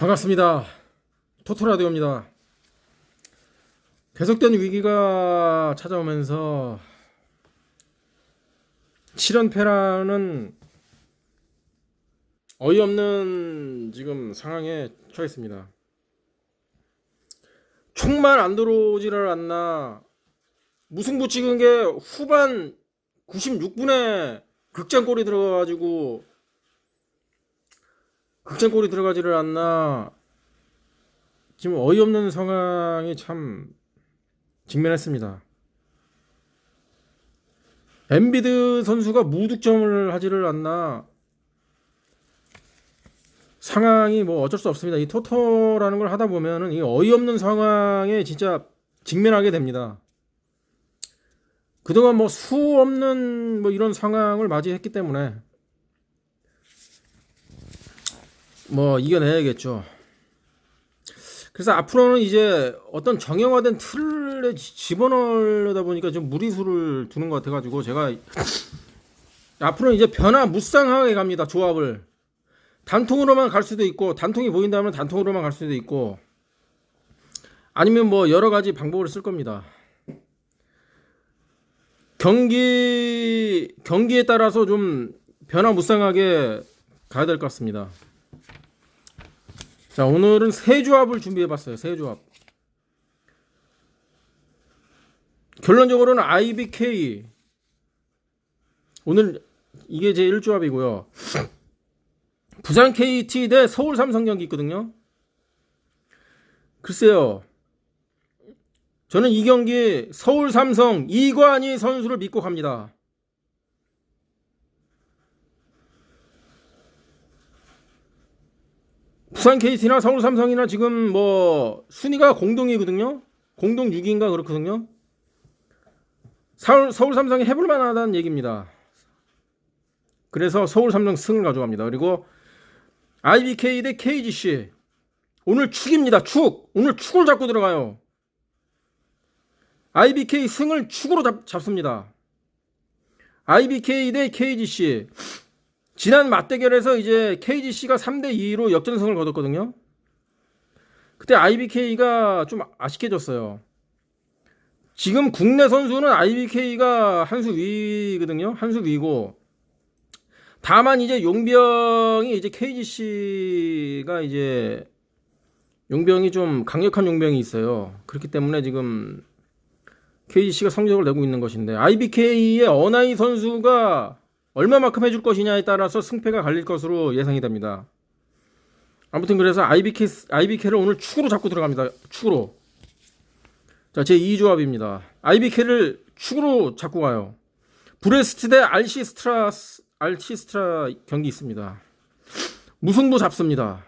반갑습니다. 토토라디오입니다. 계속된 위기가 찾아오면서 7연패라는 어이없는 지금 상황에 처했습니다. 총만 안 들어오지를 않나 무승부 찍은 게 후반 96분에 극장골이 들어가가지고 극장골이 들어가지를 않나 지금 어이없는 상황에 참 직면했습니다. 엠비드 선수가 무득점을 하지를 않나 상황이 뭐 어쩔 수 없습니다. 이 토토라는 걸 하다 보면은 이 어이없는 상황에 진짜 직면하게 됩니다. 그동안 뭐 수 없는 뭐 이런 상황을 맞이했기 때문에 뭐 이겨내야겠죠. 그래서 앞으로는 이제 어떤 정형화된 틀에 지- 집어넣으려다 보니까 좀 무리수를 두는 것 같아가지고 제가 앞으로는 이제 변화 무쌍하게 갑니다 조합을 단통으로만 갈 수도 있고 단통이 보인다면 단통으로만 갈 수도 있고 아니면 뭐 여러 가지 방법을 쓸 겁니다. 경기 경기에 따라서 좀 변화 무쌍하게 가야 될 것 같습니다. 자, 오늘은 세 조합을 준비해 봤어요. 세 조합. 결론적으로는 IBK 오늘 이게 제 1조합이고요. 부산 KT 대 서울 삼성 경기 있거든요. 글쎄요. 저는 이 경기 서울 삼성 이관희 선수를 믿고 갑니다. 부산 KT나 서울 삼성이나 지금 뭐 순위가 공동이거든요. 공동 6위인가 그렇거든요. 서울, 서울 삼성이 해볼 만하다는 얘기입니다. 그래서 서울 삼성 승을 가져갑니다. 그리고 IBK 대 KGC 오늘 축입니다. 축. 오늘 축을 잡고 들어가요. IBK 승을 축으로 잡, 잡습니다. IBK 대 KGC 지난 맞대결에서 이제 KGC가 3대 2로 역전승을 거뒀거든요. 그때 IBK가 좀 아쉽게 졌어요. 지금 국내 선수는 IBK가 한 수 위거든요. 한 수 위고 다만 이제 용병이 이제 KGC가 이제 용병이 좀 강력한 용병이 있어요. 그렇기 때문에 지금 KGC가 성적을 내고 있는 것인데 IBK의 어나이 선수가 얼마만큼 해줄 것이냐에 따라서 승패가 갈릴 것으로 예상이 됩니다. 아무튼 그래서 IBK, IBK를 오늘 축으로 잡고 들어갑니다. 축으로. 자, 제 2조합입니다. IBK를 축으로 잡고 가요. 브레스트 대 알시스트라, 알시스트라 경기 있습니다. 무승부 잡습니다.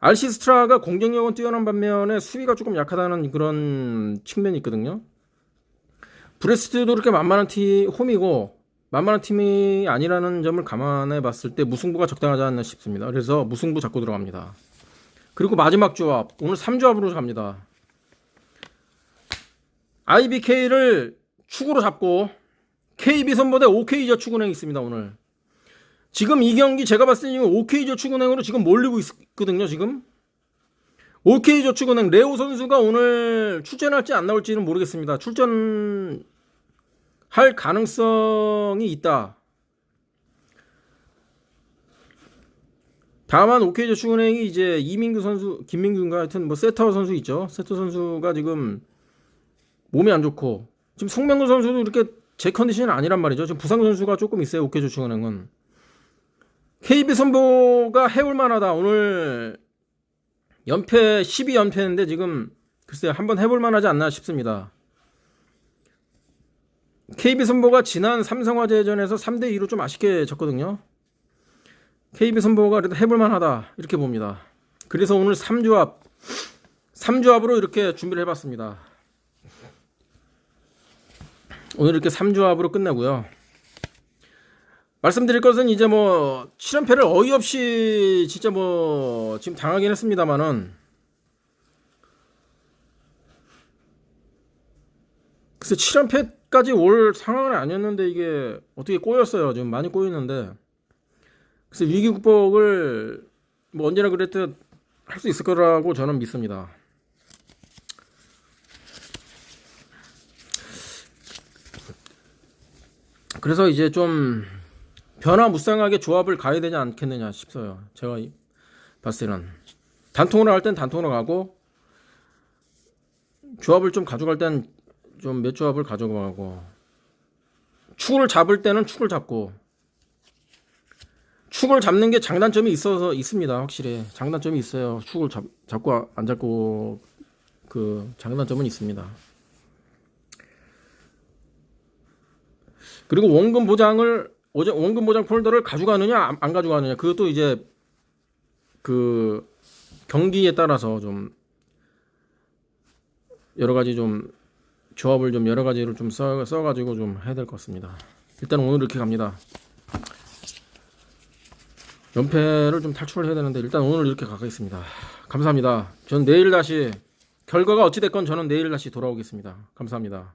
알시스트라가 공격력은 뛰어난 반면에 수비가 조금 약하다는 그런 측면이 있거든요. 브레스트도 그렇게 만만한 팀, 홈이고, 만만한 팀이 아니라는 점을 감안해 봤을 때 무승부가 적당하지 않나 싶습니다. 그래서 무승부 잡고 들어갑니다. 그리고 마지막 조합, 오늘 3조합으로 갑니다. IBK를 축으로 잡고 KB 선보대 OK저축은행 있습니다, 오늘. 지금 이 경기 제가 봤을 때 지금 OK저축은행으로 지금 몰리고 있거든요, 지금. OK저축은행 레오 선수가 오늘 출전할지 안 나올지는 모르겠습니다. 출전 할 가능성이 있다. 다만 OK저축은행이 이제 이민규 선수, 김민규인가 하여튼 뭐 세터 선수 있죠. 세터 선수가 지금 몸이 안 좋고 지금 송명근 선수도 이렇게 제 컨디션은 아니란 말이죠. 지금 부상 선수가 조금 있어요. OK저축은행은 KB 선보가 해올 만하다. 오늘 연패 12연패인데 지금 글쎄 한번 해볼 만하지 않나 싶습니다. KB 선보가 지난 삼성화재전에서 3대 2로 좀 아쉽게 졌거든요. KB 선보가 그래도 해볼 만하다 이렇게 봅니다. 그래서 오늘 3조합 3조합으로 이렇게 준비를 해봤습니다. 오늘 이렇게 3조합으로 끝내고요. 말씀드릴 것은 이제 뭐 7연패를 어이없이 진짜 뭐 지금 당하긴 했습니다만은 글쎄 7연패 까지 올 상황은 아니었는데 이게 어떻게 꼬였어요. 지금 많이 꼬였는데 그래서 위기 극복을 뭐 언제나 그랬듯 할 수 있을 거라고 저는 믿습니다. 그래서 이제 좀 변화무쌍하게 조합을 가야 되지 않겠느냐 싶어요. 제가 이- 봤을 때는 단통으로 할땐 단통으로 가고 조합을 좀 가져갈 땐 좀 몇 조합을 가져가고 축을 잡을 때는 축을 잡고 축을 잡는 게 장단점이 있어서 있습니다. 확실히 장단점이 있어요. 축을 잡, 잡고 안 잡고 그 장단점은 있습니다. 그리고 원금 보장을 원금 보장 폴더를 가져가느냐 안, 안 가져가느냐 그것도 이제 그 경기에 따라서 좀 여러 가지 좀 조합을 좀 여러 가지를 좀 써, 써가지고 좀 해야 될 것 같습니다. 일단 오늘 이렇게 갑니다. 연패를 좀 탈출을 해야 되는데 일단 오늘 이렇게 가겠습니다. 감사합니다. 전 내일 다시 결과가 어찌 됐건 저는 내일 다시 돌아오겠습니다. 감사합니다.